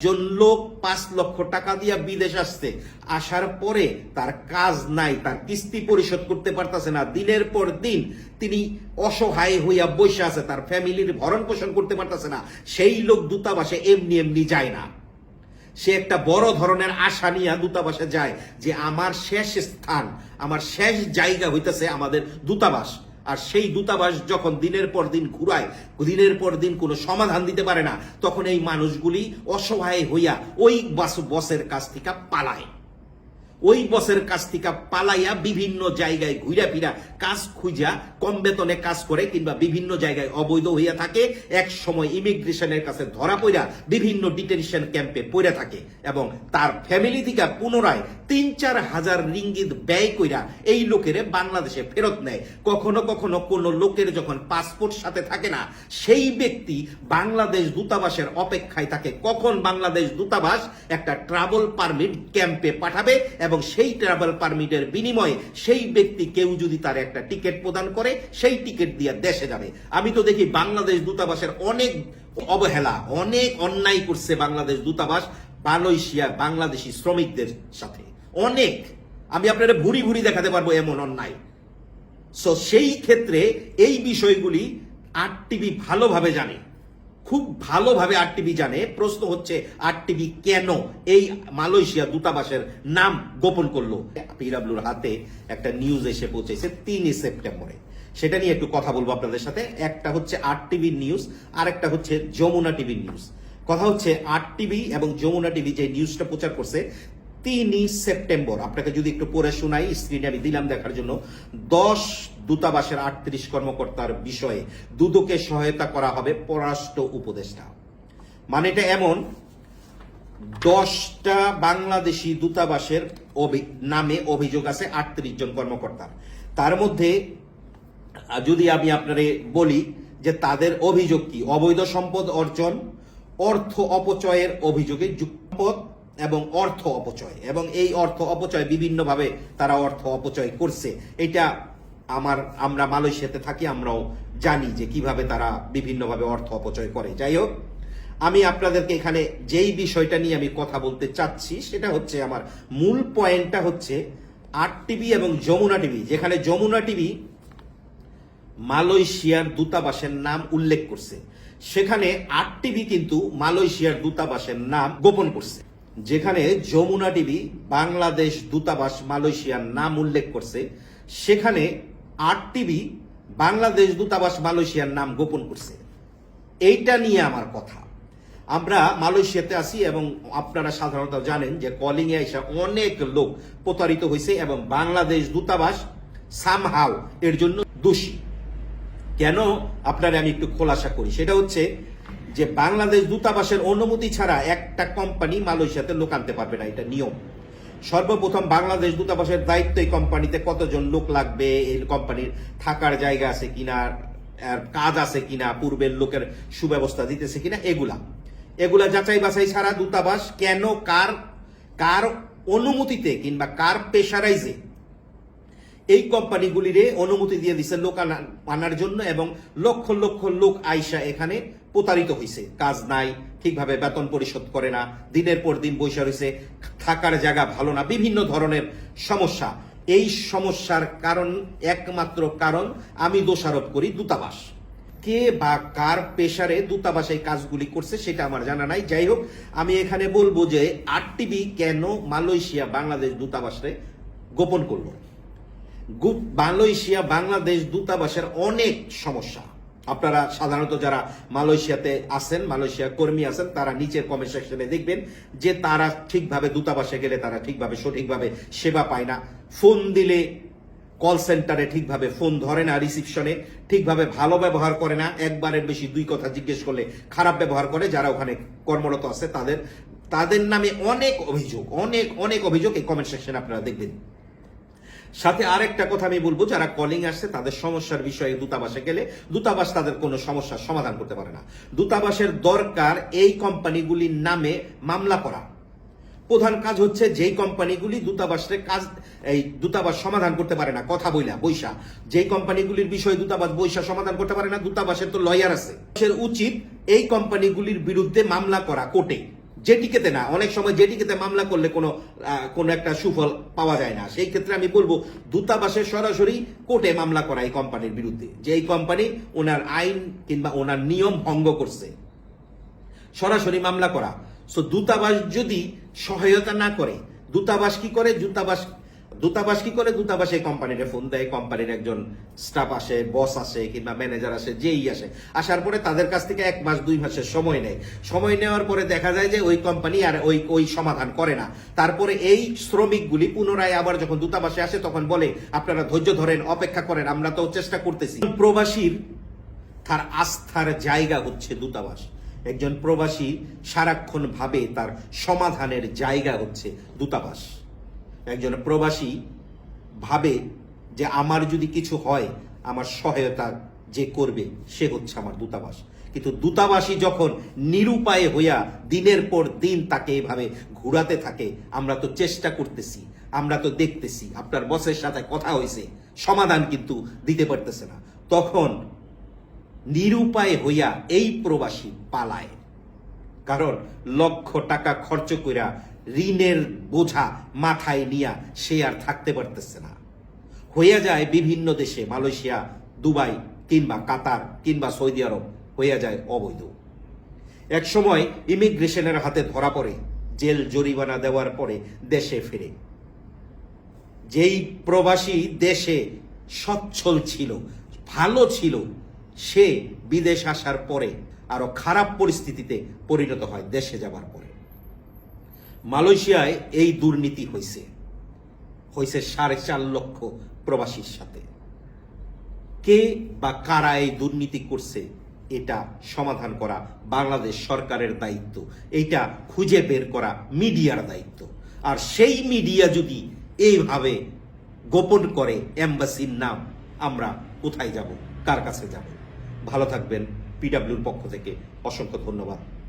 জন লোক পাঁচ লক্ষ টাকা দিয়া বিদেশ আসছে, আসার পরে তার কাজ নাই, তার কিস্তি পরিশোধ করতে পারতেছে না। দিনের পর দিন তিনি অসহায় হইয়া বসে আছে, তার ফ্যামিলির ভরণ পোষণ করতে পারতেছে না। সেই লোক দূতাবাসে এমনি এমনি যায় না। সে একটা বড় ধরনের আশা নিয়ে দূতাবাসে যায় যে, আমার শেষ স্থান, আমার শেষ জায়গা হইতেছে আমাদের দূতাবাস। আর সেই দূতাবাস যখন দিনের পর দিন ঘুরায়, দিনের পর দিন কোনো সমাধান দিতে পারে না, তখন এই মানুষগুলি অসহায় হইয়া ওই বাস বসের কাছ থেকে পালায়। ওই বসের কাছ থেকে পালাইয়া বিভিন্ন জায়গায় ঘুরা ফিরা, কাজ খুঁজা, কম বেতনে কাজ করে কিংবা বিভিন্ন জায়গায় অবৈধ হইয়া থাকে, এক সময় ইমিগ্রেশনের কাছে ধরা পড়া বিভিন্ন ডিটেনশন ক্যাম্পে পড়ে থাকে এবং তার ফ্যামিলি থেকে পুনরায় তিন চার হাজার রিঙ্গিত ব্যয় কইরা এই লোকেরে বাংলাদেশে ফেরত নেয়। কখনো কখনো কোন লোকের যখন পাসপোর্ট সাথে থাকে না, সেই ব্যক্তি বাংলাদেশ দূতাবাসের অপেক্ষায় থাকে। কখন বাংলাদেশ দূতাবাস একটা ট্রাভেল পারমিট ক্যাম্পে পাঠাবে এবং সেই ট্রাভেল পারমিটের বিনিময়ে সেই ব্যক্তি কেউ যদি তার একটা টিকিট প্রদান করে, সেই টিকিট দিয়ে দেশে যাবে। আমি তো দেখি বাংলাদেশ দূতাবাসের অনেক অবহেলা, অনেক অন্যায় করছে বাংলাদেশ দূতাবাস, মালয়েশিয়া, বাংলাদেশি শ্রমিকদের সাথে। অনেক। আমি আপনারা ভুরি ভুরি দেখাতে পারব এমন অন্যায়। সো সেই ক্ষেত্রে এই বিষয়গুলি আর টিভি ভালোভাবে জানে। খুব ভালোভাবে আর টিভি জানে। প্রশ্ন হচ্ছে আর টিভি কেন এই মালয়েশিয়া দূতাবাসের নাম গোপন করল? পিডাব্লিউর হাতে একটা নিউজ এসে পৌঁছেছে তিনই সেপ্টেম্বরে। সেটা নিয়ে একটু কথা বলব আপনাদের সাথে। একটা হচ্ছে আর টিভির নিউজ আর একটা হচ্ছে যমুনা টিভির নিউজ কথা হচ্ছে আর টিভি এবং যমুনা টিভি যে নিউজটা প্রচার করছে তিনই সেপ্টেম্বর। আপনাকে যদি একটু পড়ে শোনাই স্ক্রিনে আমি দিলাম দেখার জন্য। দশ দূতাবাসের আটত্রিশ কর্মকর্তার বিষয়ে দুদকে সহায়তা করা হবে পররাষ্ট্র উপদেষ্টা। মানে এটা এমন, দশটা বাংলাদেশি দূতাবাসের নামে অভিযোগ আছে আটত্রিশ জন কর্মকর্তার। তার মধ্যে, যদি আমি আপনারে বলি যে তাদের অভিযোগ কি? অবৈধ সম্পদ অর্জন, অর্থ অপচয়ের অভিযোগে যুক্তপদ এবং অর্থ অপচয়। এবং এই অর্থ অপচয় বিভিন্নভাবে তারা অর্থ অপচয় করছে। এটা আমার, আমরা মালয়েশিয়াতে থাকি, আমরাও জানি যে কীভাবে তারা বিভিন্নভাবে অর্থ অপচয় করে। যাই হোক, আমি আপনাদেরকে এখানে যেই বিষয়টা নিয়ে আমি কথা বলতে চাচ্ছি, সেটা হচ্ছে আমার মূল পয়েন্টটা হচ্ছে আট টিভি এবং যমুনা টিভি। যেখানে যমুনা টিভি মালয়েশিয়ার দূতাবাসের নাম উল্লেখ করছে। সেখানে আট টিভি কিন্তু মালয়েশিয়ার দূতাবাসের নাম গোপন করছে। যেখানে যমুনা টিভি বাংলাদেশ দূতাবাস, মালয়েশিয়ার নাম উল্লেখ করছে, সেখানে আট টিভি বাংলাদেশ দূতাবাস, মালয়েশিয়ার নাম গোপন করছে। এইটা নিয়ে আমার কথা। আমরা মালয়েশিয়াতে আছি এবং আপনারা সাধারণত জানেন যে কলিং এ এসে অনেক লোক প্রতারিত হয়েছে এবং বাংলাদেশ দূতাবাস সামহাও এর জন্য দোষী। কেন? আপনারা আমি একটু খোলাসা করি। সেটা হচ্ছে যে বাংলাদেশ দূতাবাসের অনুমতি ছাড়া একটা কোম্পানি মালয়েশিয়াতে লোক আনতে পারবে না, এটা নিয়ম। সর্বপ্রথম বাংলাদেশ দূতাবাসের দায়িত্ব এই কোম্পানিতে কতজন লোক লাগবে এই কোম্পানির থাকার জায়গা আছে কিনা কাজ আছে কিনা, পূর্বের লোকের সুব্যবস্থা দিতেছে কিনা, এগুলা। এগুলা যাচাই বাছাই ছাড়া দূতাবাস কেন কার কার অনুমতিতে কিংবা কার প্রেশারাইজে এই কোম্পানিগুলিরে অনুমতি দিয়ে দিছে লোক আনা- আনার জন্য এবং লক্ষ লক্ষ লোক আইসা এখানে প্রতারিত হয়েছে কাজ নাই, ঠিকভাবে বেতন পরিশোধ করে না, দিনের পর দিন বৈশা রয়েছে থাকার জায়গা ভালো না, বিভিন্ন ধরনের সমস্যা। এই সমস্যার কারণ, একমাত্র কারণ, আমি দোষারোপ করি দূতাবাস। কে বা কার পেশারে দূতাবাস এই কাজগুলি করছে সেটা আমার জানা নাই। যাই হোক আমি এখানে বলব যে আর টিভি কেন মালয়েশিয়া বাংলাদেশ দূতাবাসে গোপন করল? মালয়েশিয়া, বাংলাদেশ দূতাবাসের অনেক সমস্যা। আপনারা সাধারণত যারা মালয়েশিয়াতে আছেন, মালয়েশিয়া কর্মী আছেন, তারা নিচের কমেন্ট সেকশনে দেখবেন যে তারা ঠিকভাবে দূতাবাসে গেলে তারা ঠিকভাবে, সঠিকভাবে সেবা পায় না। ফোন দিলে কল সেন্টারে ঠিকভাবে ফোন ধরে না রিসিপশনে ঠিকভাবে ভালো ব্যবহার করে না। একবারের বেশি দুই কথা জিজ্ঞেস করলে খারাপ ব্যবহার করে। যারা ওখানে কর্মরত আছে, তাদের তাদের নামে অনেক অভিযোগ, অনেক অনেক অভিযোগ এই কমেন্ট সেকশনে আপনারা দেখবেন। সাথে আরেকটা কথা আমি বলব, যারা কলিং আসছে, তাদের সমস্যার বিষয়ে দূতাবাসে গেলে দূতাবাস তাদের কোনো সমস্যার সমাধান করতে পারে না। দূতাবাসের দরকার এই কোম্পানিগুলির নামে মামলা করা। প্রধান কাজ হচ্ছে যেই কোম্পানিগুলি দূতাবাসের কাজ, এই দূতাবাস সমাধান করতে পারে না, কথা বইলা, বৈশা। যেই কোম্পানিগুলির বিষয়ে দূতাবাস, বৈশা সমাধান করতে পারে না, দূতাবাসের তো লয়ার আছে। উচিত এই কোম্পানিগুলির বিরুদ্ধে মামলা করা, কোর্টে। জেটিকেতে না, অনেক সময় জেটিকেতে মামলা করলে কোনো কোনো একটা সুফল পাওয়া যায় না। সেই ক্ষেত্রে আমি বলব, দূতাবাসের সরাসরি কোর্টে মামলা করা এই কোম্পানির বিরুদ্ধে, যে এই কোম্পানি ওনার আইন কিংবা ওনার নিয়ম ভঙ্গ করছে। সরাসরি মামলা করা। সো দূতাবাস যদি সহায়তা না করে, দূতাবাস কি করে? দূতাবাস দূতাবাস কি করে? দূতাবাস এই কোম্পানির ফোন দেয়, কোম্পানির একজন স্টাফ আসে বস আসে কিংবা ম্যানেজার আসে, যেই আসে। আসার পরে তাদের কাছ থেকে এক মাস, দুই মাসের সময় নেয়। সময় নেওয়ার পরে দেখা যায় যে ওই কোম্পানি আর ওই ওই সমাধান করে না। তারপরে এই শ্রমিকগুলি পুনরায় আবার যখন দূতাবাসে আসে, তখন বলে, আপনারা ধৈর্য ধরেন, অপেক্ষা করেন, আমরা তো চেষ্টা করতেছি। প্রবাসীর তার আস্থার জায়গা হচ্ছে দূতাবাস। একজন প্রবাসী সারাক্ষণ ভাবে তার সমাধানের জায়গা হচ্ছে দূতাবাস। একজন প্রবাসী ভাবে যে আমার যদি কিছু হয়, আমার সহায়তা যে করবে, সে হচ্ছে আমার দূতাবাস। কিন্তু দূতাবাসী যখন নিরুপায় হইয়া দিনের পর দিন তাকে এভাবে ঘুরাতে থাকে, আমরা তো চেষ্টা করতেছি, আমরা তো দেখতেছি, আপনার বসের সাথে কথা হয়েছে সমাধান কিন্তু দিতে পারতেছে না। তখন নিরুপায় হইয়া এই প্রবাসী পালায়। কারণ লক্ষ টাকা খরচ কইরা ঋণের বোঝা মাথায় নিয়া সে আর থাকতে পারতেছে না। হইয়া যায় বিভিন্ন দেশে, মালয়েশিয়া, দুবাই, কিংবা কাতার, কিংবা সৌদি আরব, হইয়া যায় অবৈধ। এক সময় ইমিগ্রেশনের হাতে ধরা পড়ে, জেল জরিমানা দেওয়ার পরে দেশে ফিরে। যেই প্রবাসী দেশে সচ্ছল ছিল, ভালো ছিল, সে বিদেশ আসার পরে আরও খারাপ পরিস্থিতিতে পরিণত হয়, দেশে যাবার পরে। মালয়েশিয়ায় এই দুর্নীতি হয়েছে হয়েছে সাড়ে চার লক্ষ প্রবাসীর সাথে। কে বা কারা এই দুর্নীতি করছে, এটা সমাধান করা বাংলাদেশ সরকারের দায়িত্ব। এইটা খুঁজে বের করা মিডিয়ার দায়িত্ব। আর সেই মিডিয়া যদি এইভাবে গোপন করে এম্বাসির নাম, আমরা কোথায় যাব, কার কাছে যাব? ভালো থাকবেন। পিডাব্লিউর পক্ষ থেকে অসংখ্য ধন্যবাদ।